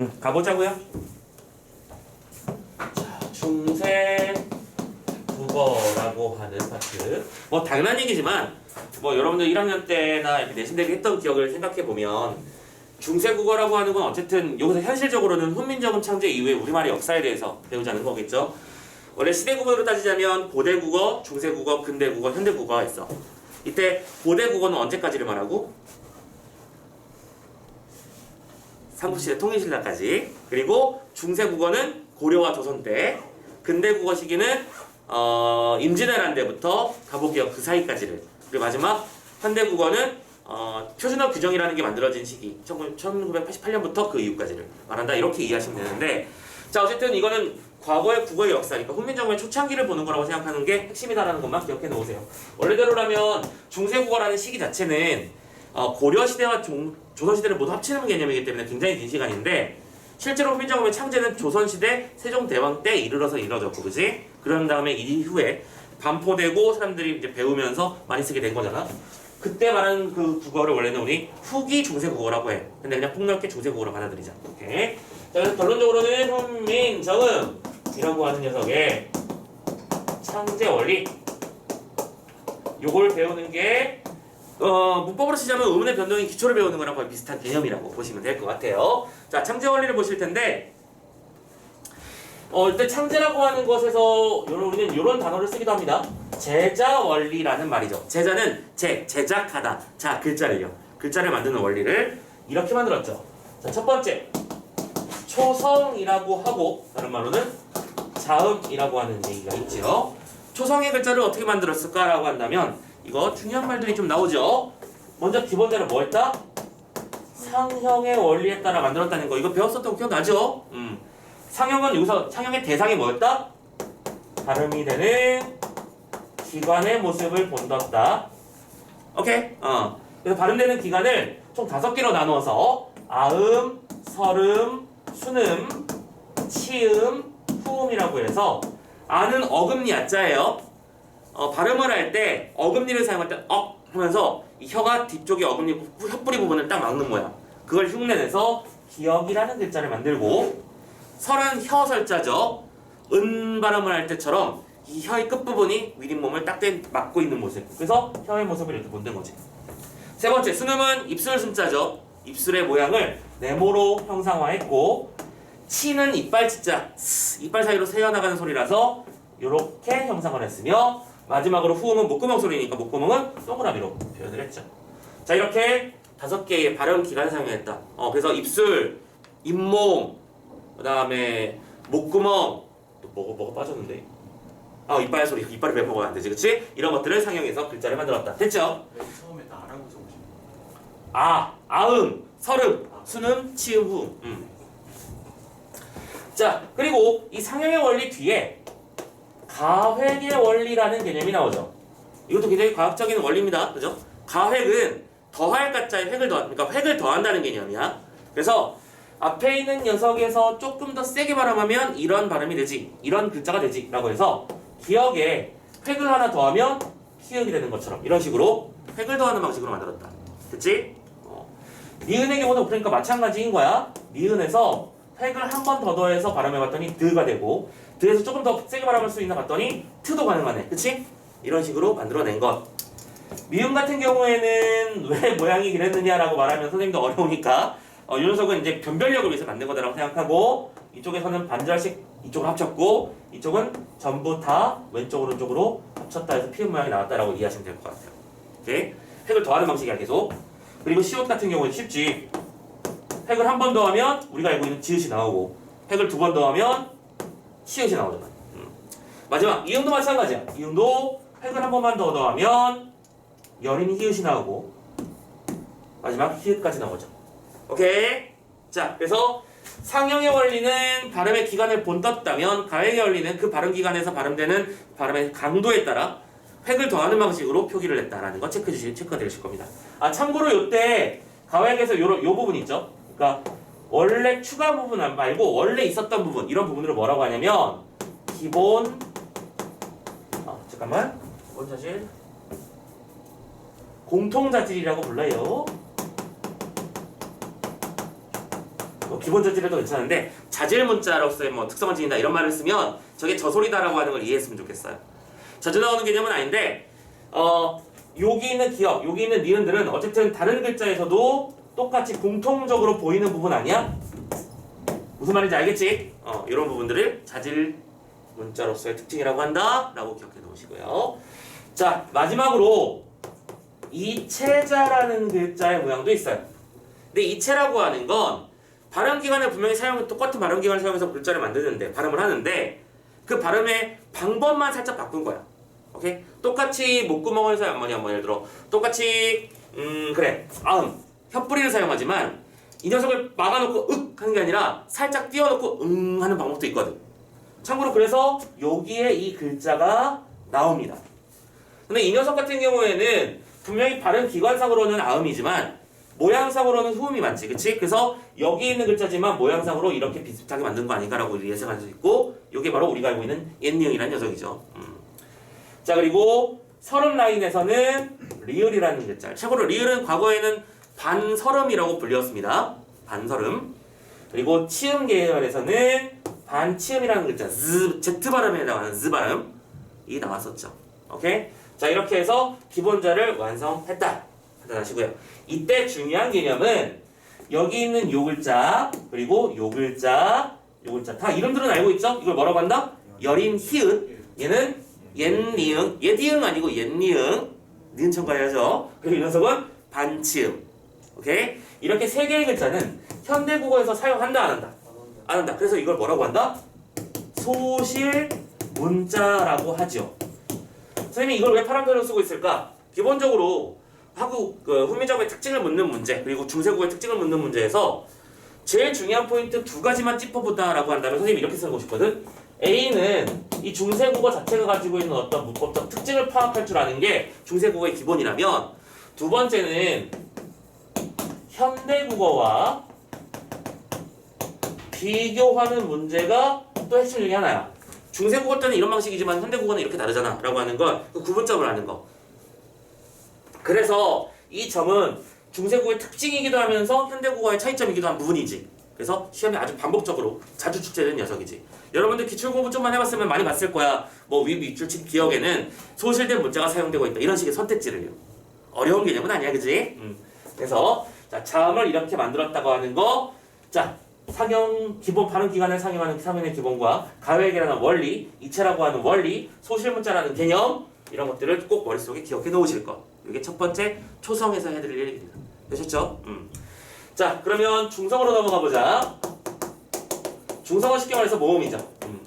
음, 가보자고요. 자, 중세 국어라고 하는 파트. 뭐 당연한 얘기지만 뭐 여러분들 1학년 때나 이렇게 내신대기 했던 기억을 생각해 보면 중세 국어라고 하는 건 어쨌든 여기서 현실적으로는 훈민정음 창제 이후에 우리말의 역사에 대해서 배우자는 거겠죠. 원래 시대 구분으로 따지자면 고대 국어, 중세 국어, 근대 국어, 현대 국어가 있어. 이때 고대 국어는 언제까지를 말하고 삼국시대 통일신라까지. 그리고 중세 국어는 고려와 조선 때. 근대 국어 시기는 어, 임진왜란 때부터 가보기역 그 사이까지를. 그리고 마지막 현대 국어는 어, 표준어 규정이라는 게 만들어진 시기. 1988년부터 그 이후까지를 말한다. 이렇게 이해하시면 되는데. 자 어쨌든 이거는 과거의 국어의 역사니까 훈민정음의 초창기를 보는 거라고 생각하는 게 핵심이다라는 것만 기억해 놓으세요. 원래대로라면 중세 국어라는 시기 자체는 어, 고려 시대와 종, 조선 시대를 모두 합치는 개념이기 때문에 굉장히 긴 시간인데 실제로 훈민정음의 창제는 조선 시대 세종대왕 때 이르러서 이루어졌고 그지? 그런 다음에 이후에 반포되고 사람들이 이제 배우면서 많이 쓰게 된 거잖아. 그때 말하는 그 국어를 원래는 우리 후기 중세 국어라고 해. 근데 그냥 폭넓게 중세 국어로 받아들이자. 오케이. 자, 그래서 결론적으로는 훈민정음이라고 하는 녀석의 창제 원리 요걸 배우는 게 어, 문법으로 치자면 의문의 변동의 기초를 배우는 거랑 거의 비슷한 개념이라고 보시면 될 것 같아요. 자, 창제 원리를 보실 텐데, 어, 일단 창제라고 하는 것에서 우리는 이런 단어를 쓰기도 합니다. 제자 원리라는 말이죠. 제자는 제, 제작하다. 자, 글자를요. 글자를 만드는 원리를 이렇게 만들었죠. 자, 첫 번째. 초성이라고 하고, 다른 말로는 자음이라고 하는 얘기가 있죠. 초성의 글자를 어떻게 만들었을까라고 한다면, 이거 중요한 말들이 좀 나오죠. 먼저 기본대로 뭐 했다? 상형의 원리에 따라 만들었다는 거. 이거 배웠었던 거 기억나죠? 음. 상형은 여기서 상형의 대상이 뭐였다? 발음이 되는 기관의 모습을 본떴다. 오케이? 어. 그래서 발음되는 기관을 총 다섯 개로 나누어서 아음, 설음, 순음, 치음, 후음이라고 해서 아는 어금니 야자예요. 어, 발음을 할 때 어금니를 사용할 때 억 하면서 이 혀가 뒤쪽에 어금니 부- 혀뿌리 부분을 딱 막는 모양. 그걸 흉내내서 기억이라는 글자를 만들고 설은 혀 설자죠. 은 발음을 할 때처럼 이 혀의 끝 부분이 윗잇몸을 딱 대- 막고 있는 모습. 그래서 혀의 모습을 이렇게 본든 거지. 세 번째 순음은 입술 숨자죠. 입술의 모양을 네모로 형상화했고 치는 이빨 치자 스, 이빨 사이로 새어나가는 소리라서 이렇게 형상을 했으며 마지막으로 후음은 목구멍 소리니까 목구멍은 동그라미로 표현을 했죠. 자 이렇게 다섯 개의 발음 기관을 사용했다. 어 그래서 입술, 잇몸, 그 다음에 목구멍 또 뭐가 뭐가 빠졌는데? 아 이빨 소리 이빨을 빼먹으면 안 되지, 그렇지? 이런 것들을 상용해서 글자를 만들었다. 됐죠? 맨 처음에 나라고 적으신 거예요. 아, 아음, 설음, 순음, 치음, 후음. 음. 자, 그리고 이 상형의 원리 뒤에 가획의 원리라는 개념이 나오죠. 이것도 굉장히 과학적인 원리입니다. 그죠? 가획은 더할 가짜에 획을 더한, 그러니까 획을 더한다는 개념이야. 그래서 앞에 있는 녀석에서 조금 더 세게 발음하면 이런 발음이 되지, 이런 글자가 되지, 라고 해서 기억에 획을 하나 더하면 키읔이 되는 것처럼 이런 식으로 획을 더하는 방식으로 만들었다. 됐지? 어. 니은의 경우도 그러니까 마찬가지인 거야. 니은에서 획을 한 번 더 더해서 발음해봤더니 드가 되고 드에서 조금 더 세게 발음할 수 있나 봤더니 트도 가능하네. 그치? 이런 식으로 만들어낸 것. 미음 같은 경우에는 왜 모양이 그랬느냐라고 말하면 선생님도 어려우니까 어, 이 녀석은 이제 변별력을 위해서 만든 거다라고 생각하고 이쪽에서는 반절씩 이쪽으로 합쳤고 이쪽은 전부 다 왼쪽 오른쪽으로 합쳤다 해서 피음 모양이 나왔다라고 이해하시면 될 것 같아요. 오케이? 획을 더하는 방식이야 계속. 그리고 시옷 같은 경우는 쉽지. 획을 한 번 더 하면 우리가 알고 있는 지읒이 나오고 획을 두 번 더 하면 시읒이 나오잖아. 음. 마지막 이음도 마찬가지야. 이음도 획을 한 번만 더 더하면 여린 히읗이 나오고 마지막 히읗까지 나오죠. 오케이. 자, 그래서 상형의 원리는 발음의 기간을 본떴다면 가행의 원리는 그 발음 기간에서 발음되는 발음의 강도에 따라 획을 더하는 방식으로 표기를 했다라는 거 체크 주시 체크가 되실 겁니다. 아 참고로 요때 가획에서 요, 요 부분 있죠. 그러니까 원래 추가 부분 말고 원래 있었던 부분 이런 부분을 뭐라고 하냐면 기본 아 잠깐만 기본 자질 공통 자질이라고 불러요. 뭐 기본 자질에도 괜찮은데 자질 문자로서의 뭐 특성을 지닌다 이런 말을 쓰면 저게 저소리다라고 하는 걸 이해했으면 좋겠어요. 자주 나오는 개념은 아닌데 어 여기 있는 기억, 여기 있는 니은들은 어쨌든 다른 글자에서도 똑같이 공통적으로 보이는 부분 아니야? 무슨 말인지 알겠지? 어 이런 부분들을 자질 문자로서의 특징이라고 한다 라고 기억해 놓으시고요. 자 마지막으로 이체자라는 글자의 모양도 있어요. 근데 이체라고 하는 건 발음 기관을 분명히 사용 똑같은 발음 기관을 사용해서 글자를 만드는데 발음을 하는데 그 발음의 방법만 살짝 바꾼 거야. 오케이? 똑같이 목구멍을 사용 뭐냐 뭐 예를 들어 똑같이 음 그래 아음 혀뿌리를 사용하지만 이 녀석을 막아놓고 윽 하는 게 아니라 살짝 띄워놓고 응 하는 방법도 있거든. 참고로 그래서 여기에 이 글자가 나옵니다. 근데 이 녀석 같은 경우에는 분명히 발음 기관상으로는 아음이지만 모양상으로는 후음이 많지, 그치? 그래서 여기 있는 글자지만 모양상으로 이렇게 비슷하게 만든 거 아닌가라고 예상할 수 있고 이게 바로 우리가 알고 있는 옛니응이라는 녀석이죠. 음. 자 그리고 서름 라인에서는 리을이라는 글자. 참고로 리을은 과거에는 반서름이라고 불렸습니다. 반서름. 그리고 치음 계열에서는 반치음이라는 글자. Z, Z 발음에 해당하는 Z 발음. 이 나왔었죠. 오케이? 자 이렇게 해서 기본자를 완성했다. 판단하시고요. 이때 중요한 개념은 여기 있는 요 글자 그리고 요 글자 요 글자 다 이름들은 알고 있죠? 이걸 뭐라고 한다? 여린 히읗 얘는 옛니응 옛니응 아니고 옛니응 니은 첨가해야죠. 그리고 이 녀석은 반치음 오케이? 이렇게 세 개의 글자는 현대 국어에서 사용한다 안 한다? 안 한다. 그래서 이걸 뭐라고 한다? 소실 문자라고 하죠. 선생님이 이걸 왜 파란펜으로 쓰고 있을까? 기본적으로 한국 그 훈민정음의 특징을 묻는 문제 그리고 중세국어의 특징을 묻는 문제에서 제일 중요한 포인트 두 가지만 짚어보다라고 한다면 선생님이 이렇게 쓰는 것이거든. A는 이 중세국어 자체가 가지고 있는 어떤 문법적 특징을 파악할 줄 아는 게 중세국어의 기본이라면 두 번째는 현대 국어와 비교하는 문제가 또 핵심 중에 하나야. 중세국어 때는 이런 방식이지만 현대국어는 이렇게 다르잖아 라고 하는 건 그 구분점을 아는 거 그래서 이 점은 중세국어의 특징이기도 하면서 현대국어의 차이점이기도 한 부분이지 그래서 시험에 아주 반복적으로 자주 출제되는 녀석이지 여러분들 기출 공부 좀만 해봤으면 많이 봤을 거야 뭐 위, 밑줄 친 기억에는 소실된 문자가 사용되고 있다 이런 식의 선택지를요 어려운 개념은 아니야 그지? 음. 그래서 자 자음을 이렇게 만들었다고 하는 거 자 상형 기본 발음 기관을 상용하는 상형의 기본과 가외계라는 원리, 이체라고 하는 원리, 소실 문자라는 개념 이런 것들을 꼭 머릿속에 기억해 놓으실 거. 이게 첫 번째 초성에서 해드릴 얘기입니다. 되셨죠? 음. 자 그러면 중성으로 넘어가 보자. 중성은 쉽게 말해서 모음이죠. 음.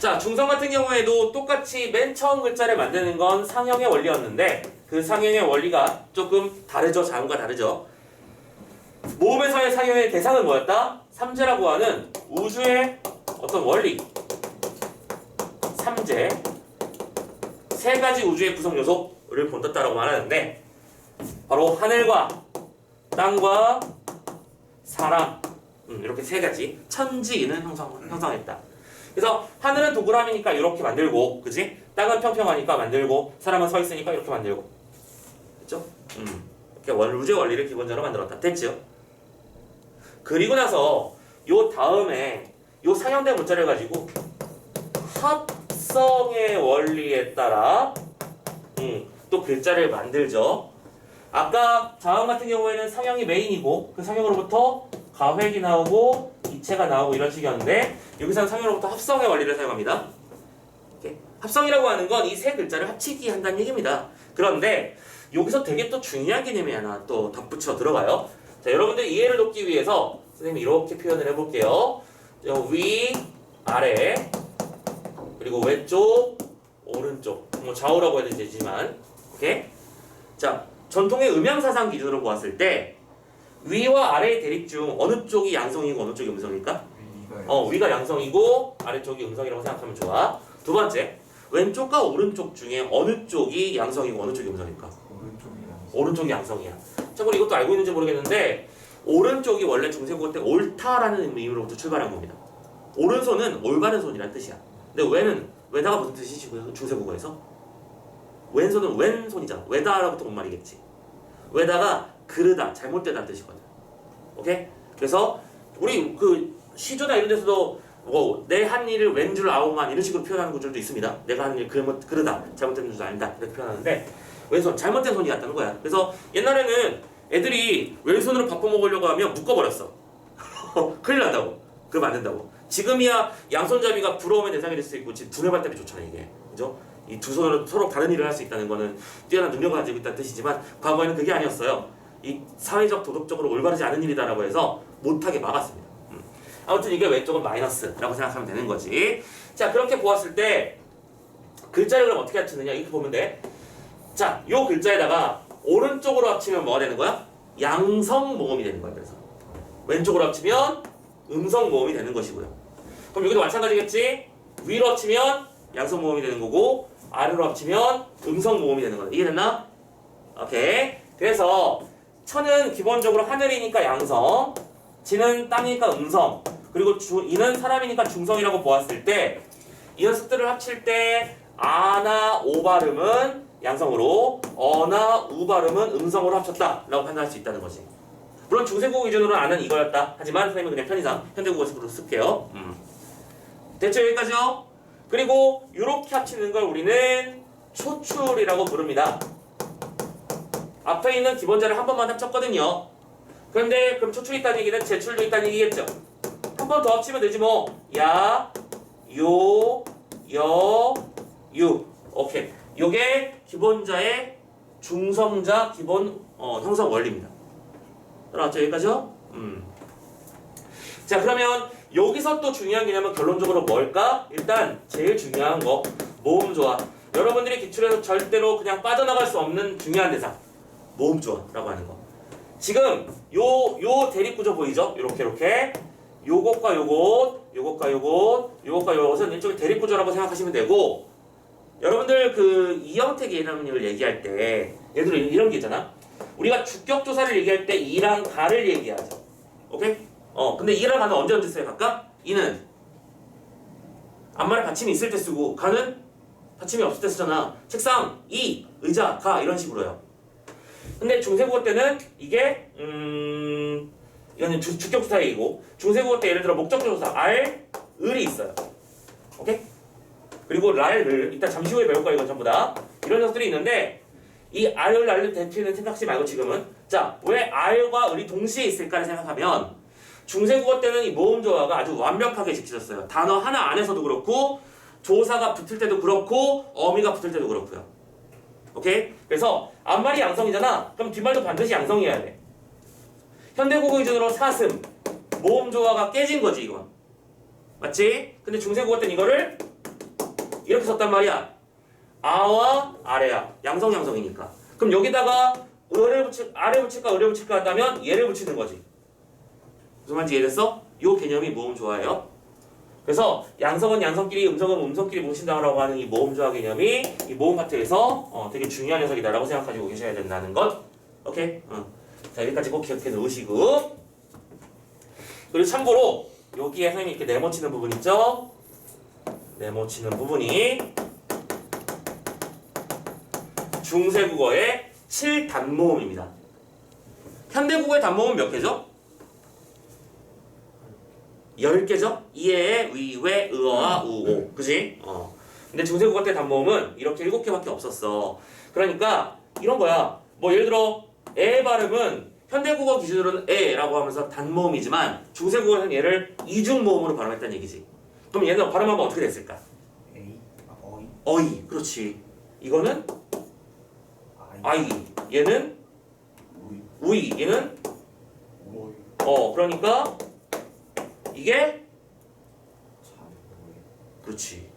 자 중성 같은 경우에도 똑같이 맨 처음 글자를 만드는 건 상형의 원리였는데 그 상형의 원리가 조금 다르죠. 자음과 다르죠. 모음에서의 상형의 대상은 뭐였다? 삼재라고 하는 우주의 어떤 원리 삼재 세 가지 우주의 구성 요소를 본떴다라고 말하는데 바로 하늘과 땅과 사람 음, 이렇게 세 가지 천지인을 형성, 형성했다. 그래서 하늘은 동그라미니까 이렇게 만들고, 그지? 땅은 평평하니까 만들고, 사람은 서 있으니까 이렇게 만들고, 그죠? 음, 이렇게 원, 우주의 원리를 기본적으로 만들었다. 됐죠? 그리고 나서 요 다음에 요 상형된 문자를 가지고 합성의 원리에 따라 음, 또 글자를 만들죠. 아까 자음 같은 경우에는 상형이 메인이고 그 상형으로부터 가획이 나오고 이체가 나오고 이런 식이었는데 여기서는 상형으로부터 합성의 원리를 사용합니다. 이렇게. 합성이라고 하는 건 이 세 글자를 합치기 한다는 얘기입니다. 그런데 여기서 되게 또 중요한 개념이 하나 또 덧붙여 들어가요. 자, 여러분들 이해를 돕기 위해서 선생님이 이렇게 표현을 해볼게요. 저 위, 아래, 그리고 왼쪽, 오른쪽. 뭐 좌우라고 해도 되지만, 오케이? 자, 전통의 음양사상 기준으로 보았을 때 위와 아래의 대립 중 어느 쪽이 양성이고 어느 쪽이 음성일까? 어, 위가 양성이고 아래쪽이 음성이라고 생각하면 좋아. 두 번째, 왼쪽과 오른쪽 중에 어느 쪽이 양성이고 어느 쪽이 음성일까? 오른쪽이 양성이야. 참고로 이것도 알고 있는지 모르겠는데 오른쪽이 원래 중세국어 때 옳다라는 의미로부터 출발한 겁니다. 오른손은 올바른 손이라는 뜻이야. 근데 왜는 왜다가 무슨 뜻이시고요? 중세국어에서 왼손은 왼손이잖아. 왜다라부터 온 말이겠지. 왜다가 그르다 잘못되다는 뜻이거든. 오케이? 그래서 우리 그 시조나 이런 데서도 뭐내한 일을 웬줄 아오만 이런 식으로 표현하는 구절도 있습니다. 내가 하는 일 그러다 잘못된 줄 아니다 이렇게 표현하는데 왼손 잘못된 손이 같다는 거야. 그래서 옛날에는 애들이 왼손으로 밥 먹으려고 하면 묶어버렸어. 큰일 난다고. 그러면 안 된다고. 지금이야 양손잡이가 부러움의 대상이 될 수 있고 지금 두뇌 발달이 좋잖아 이게. 그죠? 이 두 손으로 서로 다른 일을 할 수 있다는 거는 뛰어난 능력을 가지고 있다는 뜻이지만 과거에는 그게 아니었어요. 이 사회적 도덕적으로 올바르지 않은 일이다라고 해서 못하게 막았습니다. 음. 아무튼 이게 왼쪽은 마이너스라고 생각하면 되는 거지. 자 그렇게 보았을 때 글자를 그럼 어떻게 합치느냐 이렇게 보면 돼. 자, 요 글자에다가 오른쪽으로 합치면 뭐가 되는 거야? 양성 모음이 되는 거야. 그래서 왼쪽으로 합치면 음성 모음이 되는 것이고요. 그럼 여기도 마찬가지겠지? 위로 합치면 양성 모음이 되는 거고 아래로 합치면 음성 모음이 되는 거다. 이해됐나? 오케이. 그래서 천은 기본적으로 하늘이니까 양성, 지는 땅이니까 음성, 그리고 주, 이는 사람이니까 중성이라고 보았을 때 이 녀석들을 합칠 때 아나 오 발음은 양성으로 어나 우 발음은 음성으로 합쳤다라고 판단할 수 있다는 거지. 물론 중세국어 기준으로는 아는 이거였다. 하지만 선생님은 그냥 편의상 현대국어식으로 쓸게요. 음. 됐죠 여기까지요? 그리고 이렇게 합치는 걸 우리는 초출이라고 부릅니다. 앞에 있는 기본자를 한 번만 합쳤거든요. 그런데 그럼 초출이 있다는 얘기는 제출도 있다는 얘기겠죠. 한 번 더 합치면 되지 뭐. 야, 요, 여, 유. 오케이. 요게 기본자의 중성자 기본 어, 형성 원리입니다. 알았죠? 여기까지요? 음. 자, 그러면 여기서 또 중요한 개념은 결론적으로 뭘까? 일단 제일 중요한 거 모음 조화. 여러분들이 기출에서 절대로 그냥 빠져나갈 수 없는 중요한 대상. 모음 조화라고 하는 거. 지금 요 요 대립 구조 보이죠? 요렇게 요렇게 요것과 요것, 요것과 요것, 요것과 요것은 일종의 대립 구조라고 생각하시면 되고 여러분들 그 이형태 개념을 얘기할 때 예를 들어 이런 게 있잖아. 우리가 주격 조사를 얘기할 때 이랑 가를 얘기하죠. 오케이? 어, 근데 이랑 가는 언제 언제 써요? 각각? 이는 앞말에 받침이 있을 때 쓰고 가는 받침이 없을 때 쓰잖아. 책상, 이, 의자, 가 이런 식으로요. 근데 중세국어 때는 이게 음 이거는 주, 주격 조사이고 중세국어 때 예를 들어 목적 조사 알, 을이 있어요. 오케이? 그리고 랄을 이따 잠시 후에 배울 거야 이건 전부 다 이런 녀석들이 있는데 이 알을 랄을 대표는 생각하지 말고 지금은 자왜 알과 을이 동시에 있을까를 생각하면 중세국어 때는 이 모음 조화가 아주 완벽하게 지켜졌어요. 단어 하나 안에서도 그렇고 조사가 붙을 때도 그렇고 어미가 붙을 때도 그렇고요. 오케이? 그래서 앞말이 양성이잖아. 그럼 뒷말도 반드시 양성이어야 돼. 현대국어 기준으로 사슴 모음 조화가 깨진 거지 이건. 맞지? 근데 중세국어 때는 이거를 이렇게 썼단 말이야. 아와 아래야. 양성 양성이니까. 그럼 여기다가 을을 붙일 아래 붙일까 을을 붙일까 한다면 얘를 붙이는 거지. 무슨 말인지 이해됐어? 요 개념이 모음 조화예요. 그래서 양성은 양성끼리 음성은 음성끼리 뭉친다라고 하는 이 모음 조화 개념이 이 모음 파트에서 어, 되게 중요한 녀석이다라고 생각하시고 계셔야 된다는 것. 오케이? 어. 자 여기까지 꼭 기억해 놓으시고 그리고 참고로 여기에 선생님이 이렇게 네모 치는 부분 있죠? 네모 치는 부분이 중세국어의 7단모음입니다. 현대국어의 단모음은 몇 개죠? 10개죠? 이에, 위, 왜, 의어와 우 오. 그지? 어. 근데 중세국어 때 단모음은 이렇게 7개밖에 없었어. 그러니까 이런 거야. 뭐 예를 들어 에 발음은 현대국어 기준으로는 에라고 하면서 단모음이지만 중세국어는 얘를 이중모음으로 발음했다는 얘기지. 그럼 얘는 발음하면 어떻게 됐을까? A, 아, 어이, 어이. 그렇지. 이거는 아이, 아이. 얘는 우이, 우이. 얘는 오이, 어. 그러니까 이게 참, 그렇지.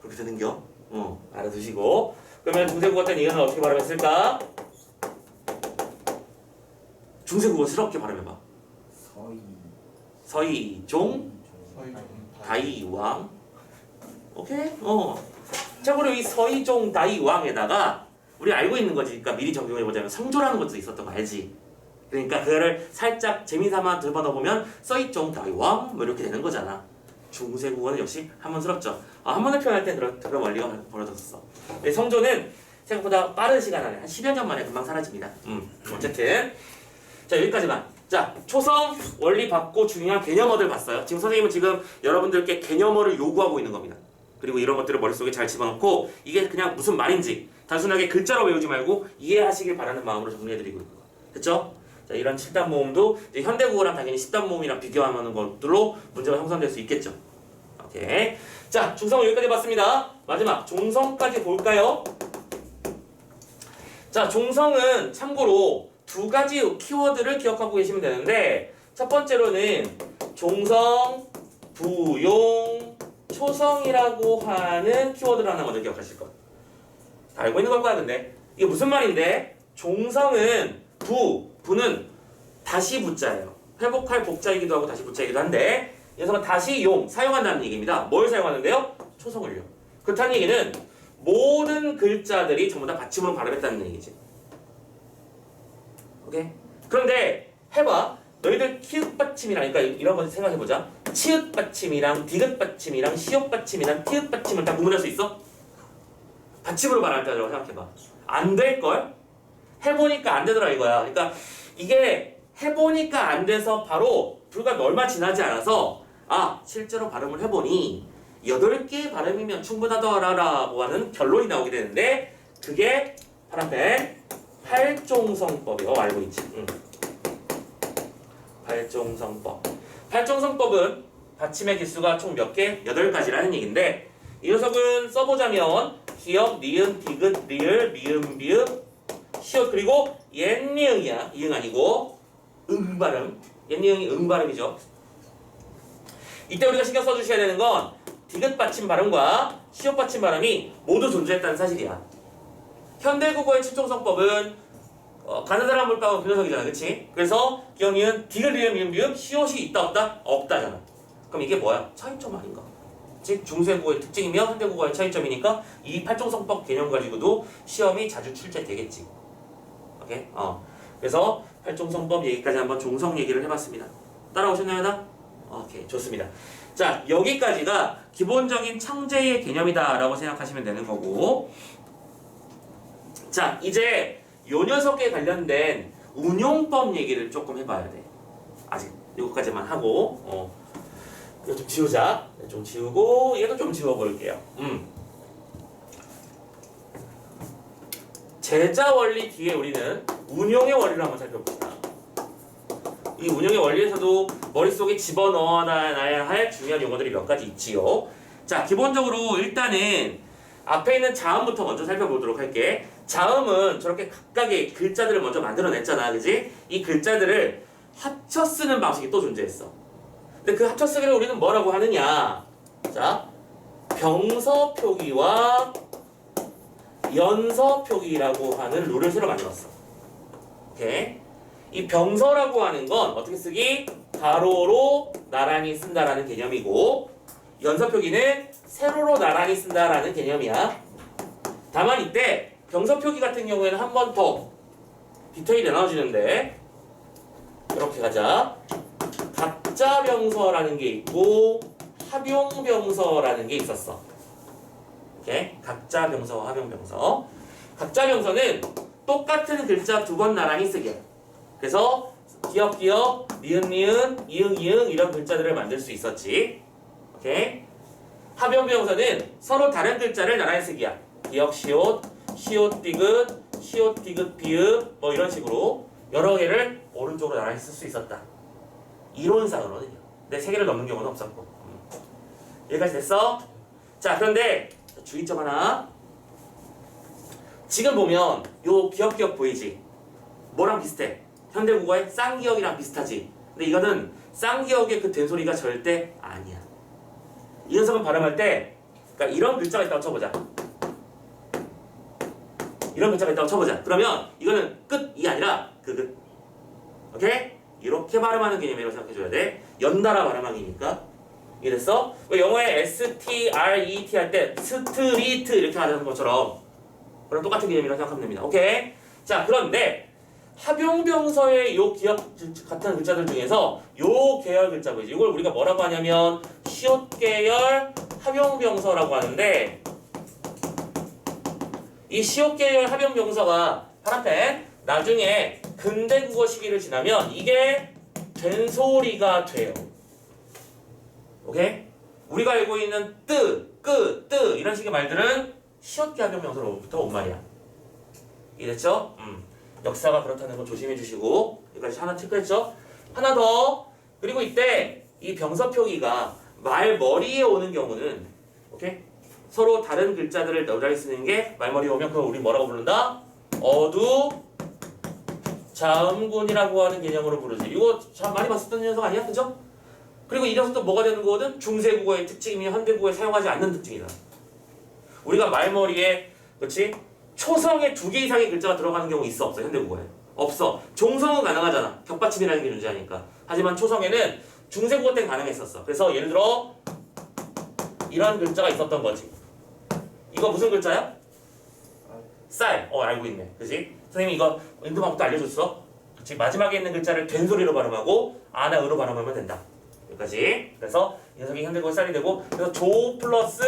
그렇게 되는겨? 어, 알아두시고. 그러면 중세국어 때는 이거는 어떻게 발음했을까? 중세국어스럽게 발음해봐. 서이, 서이 종 서이, 다이왕. 오케이? 어. 참고로 이 서이종 다이왕에다가 우리 알고 있는 거지. 그러니까 미리 정정해 보자면 성조라는 것도 있었던 거 알지? 그러니까 그거를 살짝 재미삼아 들어보다 보면 서이종 다이왕 뭐 이렇게 되는 거잖아. 중세 국어는 역시 한문스럽죠. 아, 한문을 표현할 때 그런, 그런 원리가 벌어졌어. 근데 성조는 생각보다 빠른 시간 안에 한 10여 년 만에 금방 사라집니다. 음, 어쨌든 자 여기까지만. 자, 초성 원리 받고 중요한 개념어들 봤어요. 지금 선생님은 지금 여러분들께 개념어를 요구하고 있는 겁니다. 그리고 이런 것들을 머릿속에 잘 집어넣고 이게 그냥 무슨 말인지 단순하게 글자로 외우지 말고 이해하시길 바라는 마음으로 정리해드리고 있는 거예요. 됐죠? 자, 이런 7단 모음도 현대국어랑 당연히 10단 모음이랑 비교하는 것들로 문제가 형성될 수 있겠죠. 오케이. 자, 중성 여기까지 봤습니다. 마지막 종성까지 볼까요? 자, 종성은 참고로 두 가지 키워드를 기억하고 계시면 되는데 첫 번째로는 종성, 부용, 초성이라고 하는 키워드를 하나 먼저 기억하실 것. 다 알고 있는 걸 거야, 근데. 이게 무슨 말인데? 종성은 부, 부는 다시 부자예요. 회복할 복자이기도 하고 다시 부자이기도 한데 이 녀석은 다시 용, 사용한다는 얘기입니다. 뭘 사용하는데요? 초성을요. 그렇다는 얘기는 모든 글자들이 전부 다 받침으로 발음했다는 얘기지. 오케이? 그런데 해봐. 너희들 키읔 받침이랑 그러니까 이런 거 생각해 보자. 치읓 받침이랑 디귿 받침이랑 시옷 받침이랑 티읕 받침을 다 구분할 수 있어? 받침으로 발음했다고 생각해 봐. 안 될 걸? 해보니까 안 되더라 이거야. 그러니까 이게 해보니까 안 돼서 바로 불과 얼마 지나지 않아서 아 실제로 발음을 해보니 8개의 발음이면 충분하더라라고 하는 결론이 나오게 되는데 그게 파란펜 팔종성법이요 알고 있지? 응. 팔종성법. 팔종성법은 받침의 개수가 총 몇 개? 8가지라는 얘기인데 이 녀석은 써보자면 기역, 니은, 디귿, 리을, 미음, 비읍 시옷 그리고 옛니응이야. 이응 아니고 응 발음 옛니응이 응 발음이죠. 이때 우리가 신경 써주셔야 되는 건 디귿 받침 발음과 시옷 받침 발음이 모두 존재했다는 사실이야 현대국어의 칠종성법은 어, 가나다라 물방울 분녀석이잖아 그치? 그래서 기억니은 디귿 리을 미음 비읍 시옷이 있다 없다? 없다잖아 그럼 이게 뭐야? 차이점 아닌가? 즉 중세국어의 특징이며 현대국어의 차이점이니까 이 팔종성법 개념 가지고도 시험이 자주 출제되겠지. 오케이? 어. 그래서 팔종성법 얘기까지 한번 종성 얘기를 해봤습니다. 따라오셨나요, 다? 오케이, 좋습니다. 자, 여기까지가 기본적인 창제의 개념이다라고 생각하시면 되는 거고. 자, 이제 요 녀석에 관련된 운용법 얘기를 조금 해봐야 돼. 아직 요거까지만 하고. 어. 이거 좀 지우자. 네, 좀 지우고 얘도 좀 지워볼게요. 음. 제자 원리 뒤에 우리는 운용의 원리를 한번 살펴봅시다. 이 운용의 원리에서도 머릿속에 집어넣어놔야 할 중요한 용어들이 몇 가지 있지요. 자, 기본적으로 일단은 앞에 있는 자음부터 먼저 살펴보도록 할게. 자음은 저렇게 각각의 글자들을 먼저 만들어냈잖아, 그지? 이 글자들을 합쳐 쓰는 방식이 또 존재했어. 근데 그 합쳐 쓰기를 우리는 뭐라고 하느냐? 자, 병서 표기와 연서 표기라고 하는 룰을 새로 만들었어. 오케이? 이 병서라고 하는 건 어떻게 쓰기? 가로로 나란히 쓴다라는 개념이고 연서 표기는 세로로 나란히 쓴다라는 개념이야. 다만 이때 병서 표기 같은 경우에는 한 번 더 디테일이 나눠지는데 이렇게 가자. 가짜 병서라는 게 있고 합용 병서라는 게 있었어. 오케이? 각자 병서, 합용 병서. 각자 병서는 똑같은 글자 두 번 나란히 쓰기야. 그래서 기역 기역, 니은 니은, 이응 이응 이런 글자들을 만들 수 있었지. 오케이? 합용 병서는 서로 다른 글자를 나란히 쓰기야. 기역 시옷, 시옷 디귿, 시옷 디귿 비읍 뭐 이런 식으로 여러 개를 오른쪽으로 나란히 쓸 수 있었다. 이론상으로는요. 근데 세 개를 넘는 경우는 없었고. 음. 여기까지 됐어? 자, 그런데 주의점 하나. 지금 보면 요 기억 기억 보이지? 뭐랑 비슷해? 현대국어의 쌍기역이랑 비슷하지? 근데 이거는 쌍기역의 그 된소리가 절대 아니야. 이 녀석은 발음할 때 그러니까 이런 글자가 있다고 쳐보자. 이런 글자가 있다고 쳐보자. 그러면 이거는 끝이 아니라 그 끝. 오케이? 이렇게 발음하는 개념이라고 생각해줘야 돼. 연달아 발음하기니까. 이랬어? 왜 영어에 S-T-R-E-T 할 때 스트리트 이렇게 하는 것처럼 그런 똑같은 개념이라고 생각하면 됩니다. 오케이? 자, 그런데 합용병서의 요 기억 같은 글자들 중에서 요 계열 글자 보이지? 이걸 우리가 뭐라고 하냐면 시옷 계열 합용병서라고 하는데 이 시옷 계열 합용병서가 파란펜 나중에 근대 국어 시기를 지나면 이게 된소리가 돼요. 오케이? 우리가 알고 있는 뜨, 끄, 뜨 이런 식의 말들은 시옷기 합용 명사로부터 온 말이야. 이랬죠? 음. 역사가 그렇다는 거 조심해 주시고 여기까지 하나 체크했죠? 하나 더 그리고 이때 이 병서 표기가 말 머리에 오는 경우는 오케이? 서로 다른 글자들을 너다리 쓰는 게 말머리에 오면 그걸 우리 뭐라고 부른다? 어두 자음군이라고 하는 개념으로 부르지. 이거 참 많이 봤었던 녀석 아니야? 그죠? 그리고 이 녀석도 뭐가 되는 거거든? 중세국어의 특징이며 현대국어에 사용하지 않는 특징이다. 우리가 말머리에 그렇지? 초성에 두 개 이상의 글자가 들어가는 경우 있어 없어 현대국어에? 없어. 종성은 가능하잖아. 격받침이라는 게 존재하니까. 하지만 초성에는 중세국어 땐 가능했었어. 그래서 예를 들어 이런 글자가 있었던 거지. 이거 무슨 글자야? 쌀. 어 알고 있네. 그지? 선생님이 이거 임금학부터 알려줬어. 그치? 마지막에 있는 글자를 된 소리로 발음하고 아나 으로 발음하면 된다. 여기까지. 그래서 이 녀석이 현대국어 쌀이 되고 그래서 조 플러스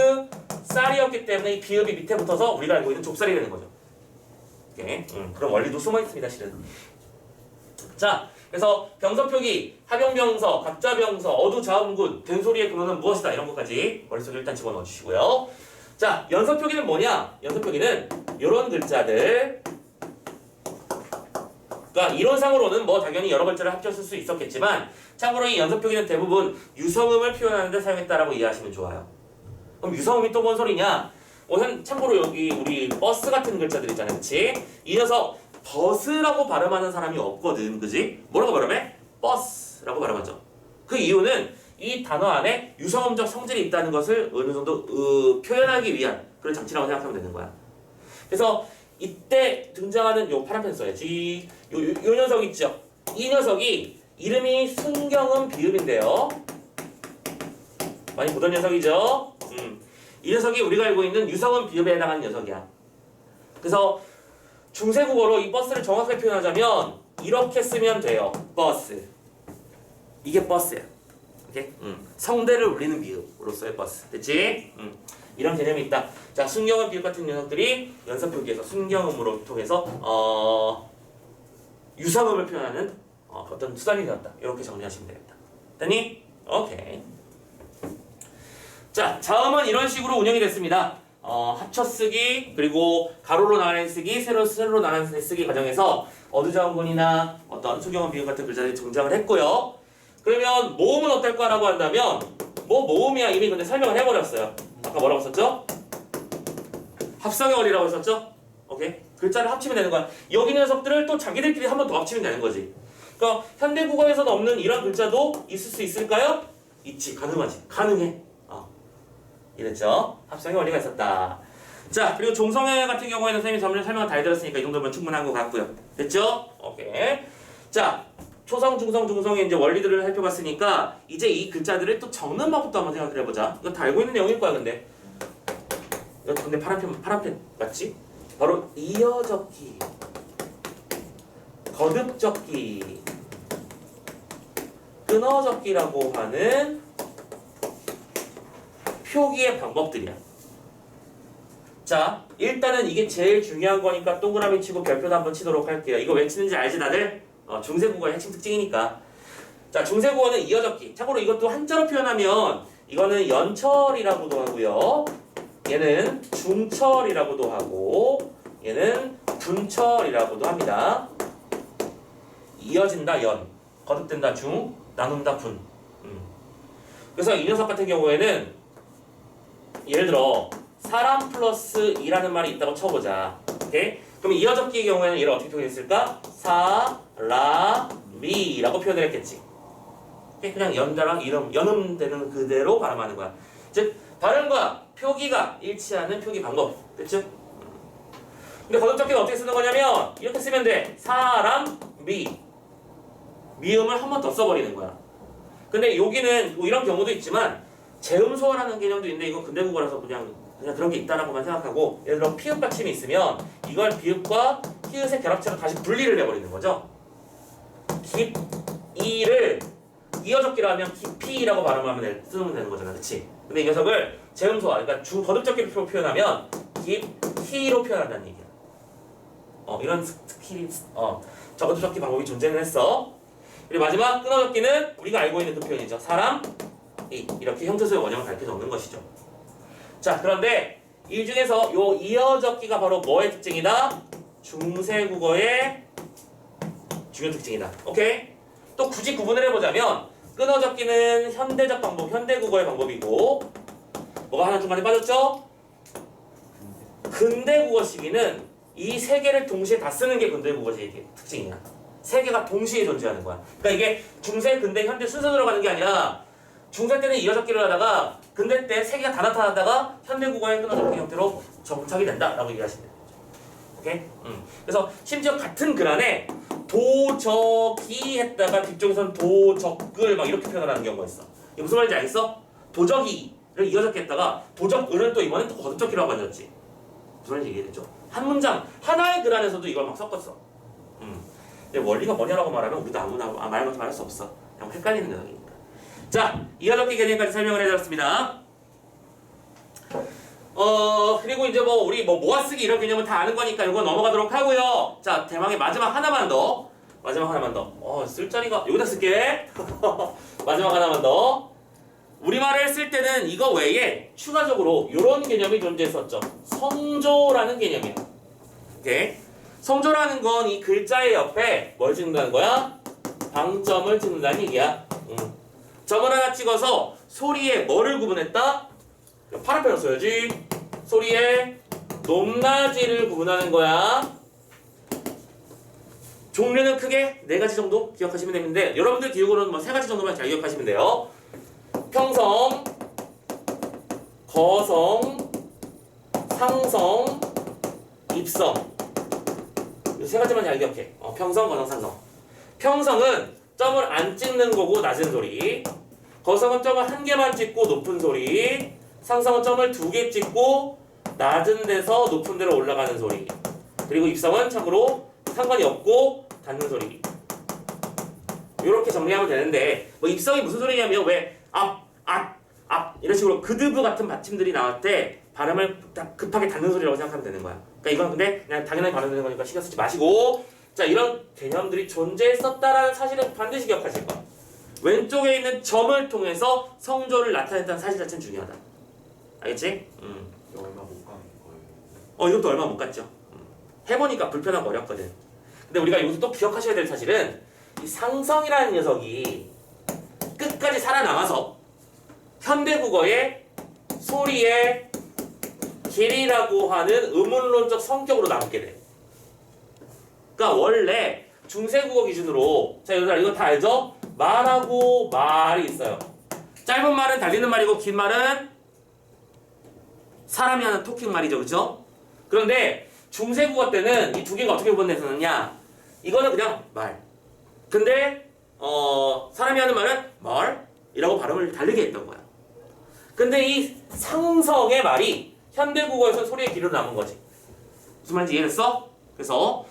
쌀이었기 때문에 이 비읍이 밑에 붙어서 우리가 알고 있는 족살이 되는 거죠. 오케이. 음, 그런 원리도 숨어 있습니다, 실은. 자, 그래서 병서 표기, 합영병서, 각자병서, 어두자음군, 된소리의 근원은 무엇이다 이런 것까지 머릿속에 일단 집어넣어 주시고요. 자, 연서 표기는 뭐냐? 연서 표기는 이런 글자들. 그러니까 이론상으로는 뭐 당연히 여러 글자를 합쳤을 수 있었겠지만 참고로 이 연서 표기는 대부분 유성음을 표현하는 데 사용했다라고 이해하시면 좋아요. 그럼 유성음이 또 뭔 소리냐? 어, 현, 참고로 여기 우리 버스 같은 글자들 있잖아요, 그치? 이 녀석 버스라고 발음하는 사람이 없거든, 그지? 뭐라고 발음해? 버스라고 발음하죠. 그 이유는 이 단어 안에 유성음적 성질이 있다는 것을 어느 정도 어, 표현하기 위한 그런 장치라고 생각하면 되는 거야. 그래서 이때 등장하는 요 파란 펜 써야지. 요, 요, 요 녀석 있죠? 이 녀석이 이름이 순경음 비읍인데요. 많이 보던 녀석이죠? 음. 이 녀석이 우리가 알고 있는 유성음 비읍에 해당하는 녀석이야. 그래서 중세국어로 이 버스를 정확하게 표현하자면 이렇게 쓰면 돼요. 버스. 이게 버스야. 오케이? 음. 성대를 울리는 비읍으로서의 버스. 됐지? 음. 이런 개념이 있다. 자, 순경음 비읍 같은 녀석들이 연산 표기에서 순경음으로 통해서 어, 유성음을 표현하는 어, 어떤 수단이 되었다. 이렇게 정리하시면 되겠다. 됐니? 오케이. 자, 자음은 이런 식으로 운영이 됐습니다. 어, 합쳐 쓰기 그리고 가로로 나란히 쓰기, 세로 세로로 나란히 쓰기 과정에서 어두자음군이나 어떤 수경음 비읍 같은 글자들이 등장을 했고요. 그러면 모음은 어떨까라고 한다면 뭐 모음이야 이미 근데 설명을 해버렸어요. 아까 뭐라고 썼죠? 합성의 원리라고 했었죠? 오케이 글자를 합치면 되는 거야. 여기 있는 녀석들을 또 자기들끼리 한 번 더 합치면 되는 거지. 그러니까 현대 국어에서는 없는 이런 글자도 있을 수 있을까요? 있지 가능하지 가능해. 어. 이랬죠? 합성의 원리가 있었다. 자 그리고 종성애 같은 경우에는 선생님이 전면 설명 다 해드렸으니까 이 정도면 충분한 것 같고요. 됐죠? 오케이. 자 초성, 중성, 중성의 이제 원리들을 살펴봤으니까 이제 이 글자들을 또 적는 방법도 한번 생각을 해보자. 이거 다 알고 있는 내용일 거야, 근데. 이거 근데 파란펜, 파란펜 맞지? 바로 이어적기, 거듭적기, 끊어적기라고 하는 표기의 방법들이야. 자, 일단은 이게 제일 중요한 거니까 동그라미 치고 별표도 한번 치도록 할게요. 이거 왜 치는지 알지, 다들? 어, 중세국어의 핵심 특징이니까. 자, 중세국어는 이어적기. 참고로 이것도 한자로 표현하면 이거는 연철이라고도 하고요. 얘는 중철이라고도 하고 얘는 분철이라고도 합니다. 이어진다 연, 거듭된다 중, 나눈다 분. 음. 그래서 이 녀석 같은 경우에는 예를 들어 사람 플러스 이라는 말이 있다고 쳐보자. 오케이? 그럼 이어적기의 경우에는 얘를 어떻게 표현했을까? 사 라미라고 표현을 했겠지. 그냥 연자랑 이름 연음되는 그대로 발음하는 거야. 즉 발음과 표기가 일치하는 표기 방법. 됐죠? 근데 거듭적기는 어떻게 쓰는 거냐면 이렇게 쓰면 돼. 사람 미 미음을 한 번 더 써버리는 거야. 근데 여기는 뭐 이런 경우도 있지만 재음 소화라는 개념도 있는데 이건 근대 국어라서 그냥 그냥 그런 게 있다라고만 생각하고 예를 들어 피읍 받침이 있으면 이걸 비읍과 히읗의 결합체로 다시 분리를 해버리는 거죠. 깊이를 이어적기로 하면 깊이라고 발음하면 돼- 쓰면 되는 거잖아, 그렇지? 근데 이 녀석을 재음소화, 그러니까 주 거듭적기로 표현하면 깊이로 표현한다는 얘기야. 어 이런 스- 스킬이 어 저거듭적기 방법이 존재는 했어. 그리고 마지막 끊어적기는 우리가 알고 있는 그 표현이죠. 사람, 이 이렇게 형태소의 원형을 밝혀 적는 것이죠. 자 그런데 이 중에서 요 이어적기가 바로 뭐의 특징이다? 중세국어의 중요 특징이다. 오케이? 또 굳이 구분을 해보자면 끊어적기는 현대적 방법, 현대국어의 방법이고 뭐가 하나 중간에 빠졌죠? 근대국어 시기는 이 세 개를 동시에 다 쓰는 게 근대국어 시기의 특징이야. 세 개가 동시에 존재하는 거야. 그러니까 이게 중세, 근대, 현대 순서 들어가는 게 아니라 중세 때는 이어적기를 하다가 근대 때 세 개가 다 나타나다가 현대국어의 끊어적기 형태로 정착이 된다라고 얘기하시면 돼요. 오케이? 음. 그래서 심지어 같은 글 안에 도적이 했다가 뒤쪽에서는 도적을 막 이렇게 표현하는 경우가 있어. 이게 무슨 말인지 알겠어? 도적이를 이어적기 했다가 도적을을 또 이번엔 또 거듭적기라고 만들었지. 무슨 말인지 이해되죠? 한 문장 하나의 글 안에서도 이걸 막 섞었어. 음. 근데 원리가 뭐냐라고 말하면 우리도 아무나 아, 말만 말할 수 없어. 그냥 헷갈리는 거니까. 자, 이어적기 개념까지 설명을 해드렸습니다. 어 그리고 이제 뭐 우리 뭐 모아쓰기 이런 개념은 다 아는 거니까 이거 넘어가도록 하고요. 자 대망의 마지막 하나만 더 마지막 하나만 더. 어 쓸 자리가 여기다 쓸게. 마지막 하나만 더. 우리말을 쓸 때는 이거 외에 추가적으로 이런 개념이 존재했었죠. 성조라는 개념이에요. 오케이. 성조라는 건 이 글자의 옆에 뭘 찍는다는 거야? 방점을 찍는다는 얘기야. 음. 점을 하나 찍어서 소리에 뭐를 구분했다? 파란펜을 써야지. 소리의 높낮이를 구분하는 거야. 종류는 크게 네 가지 정도 기억하시면 되는데 여러분들 기억으로는 뭐 세 가지 정도만 잘 기억하시면 돼요. 평성, 거성, 상성, 입성. 이 세 가지만 잘 기억해. 어, 평성, 거성, 상성. 평성은 점을 안 찍는 거고 낮은 소리. 거성은 점을 한 개만 찍고 높은 소리. 상성은 점을 두 개 찍고 낮은 데서 높은 데로 올라가는 소리. 그리고 입성은 참고로 상관이 없고 닿는 소리. 이렇게 정리하면 되는데 뭐 입성이 무슨 소리냐면 왜 앞, 앞, 앞 이런 식으로 그드브 같은 받침들이 나올 때 발음을 딱 급하게 닿는 소리라고 생각하면 되는 거야. 그러니까 이건 근데 그냥 당연하게 발음되는 거니까 신경 쓰지 마시고 자 이런 개념들이 존재했었다라는 사실은 반드시 기억하실 거야. 왼쪽에 있는 점을 통해서 성조를 나타냈다는 사실 자체는 중요하다. 알겠지? 음. 어 이것도 얼마 못 갔죠. 음. 해보니까 불편하고 어렵거든. 근데 우리가 여기서 또 기억하셔야 될 사실은 이 상성이라는 녀석이 끝까지 살아남아서 현대국어의 소리의 길이라고 하는 의문론적 성격으로 남게 돼. 그러니까 원래 중세국어 기준으로 자 여러분들 이거 다 알죠? 말하고 말이 있어요. 짧은 말은 달리는 말이고 긴 말은 사람이 하는 토킹 말이죠, 그렇죠? 그런데 중세국어 때는 이 두 개가 어떻게 구분됐었느냐? 이거는 그냥 말. 근데 어 사람이 하는 말은 말이라고 발음을 다르게 했던 거야. 근데 이 상성의 말이 현대국어에서 소리의 길로 남은 거지. 무슨 말인지 이해됐어? 그래서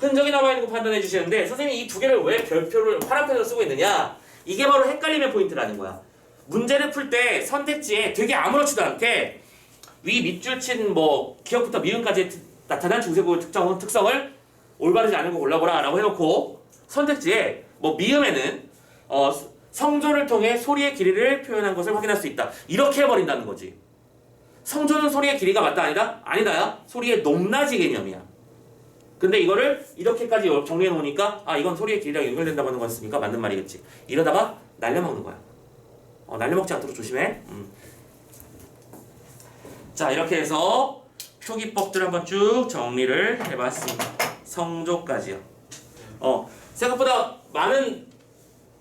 흔적이 남아 있는 거 판단해 주시는데 선생님이 이 두 개를 왜 별표를 파란펜으로 쓰고 있느냐? 이게 바로 헷갈림의 포인트라는 거야. 문제를 풀 때 선택지에 되게 아무렇지도 않게 위 밑줄 친 뭐 기억부터 미음까지 트- 나타난 중세국어 특정 특성을 올바르지 않은 거 골라보라라고 해놓고 선택지에 뭐 미음에는 어 성조를 통해 소리의 길이를 표현한 것을 확인할 수 있다 이렇게 해버린다는 거지. 성조는 소리의 길이가 맞다 아니다 아니다야 소리의 높낮이 개념이야. 근데 이거를 이렇게까지 정리해 놓으니까 아 이건 소리의 길이랑 연결된다고 하는 거였으니까 맞는 말이겠지. 이러다가 날려먹는 거야. 어, 날려먹지 않도록 조심해. 음. 자 이렇게 해서 표기법들 한번 쭉 정리를 해봤습니다. 성조까지요. 어 생각보다 많은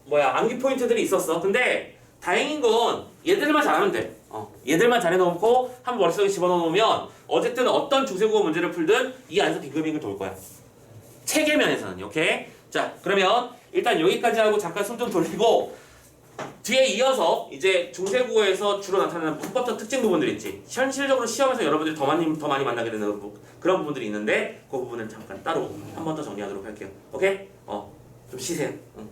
뭐야 암기 포인트들이 있었어. 근데 다행인 건 얘들만 잘하면 돼. 어 얘들만 잘해놓고 한 번 머릿속에 집어넣으면 어쨌든 어떤 중세국어 문제를 풀든 이 안에서 빙글빙글 돌 거야. 체계면에서는 오케이. 자 그러면 일단 여기까지 하고 잠깐 숨 좀 돌리고 뒤에 이어서 이제 중세국어에서 주로 나타나는 문법적 특징 부분들 있지. 현실적으로 시험에서 여러분들이 더 많이 더 많이 만나게 되는 부- 그런 부분들이 있는데 그 부분은 잠깐 따로 한 번 더 정리하도록 할게요. 오케이? 어, 좀 쉬세요. 응.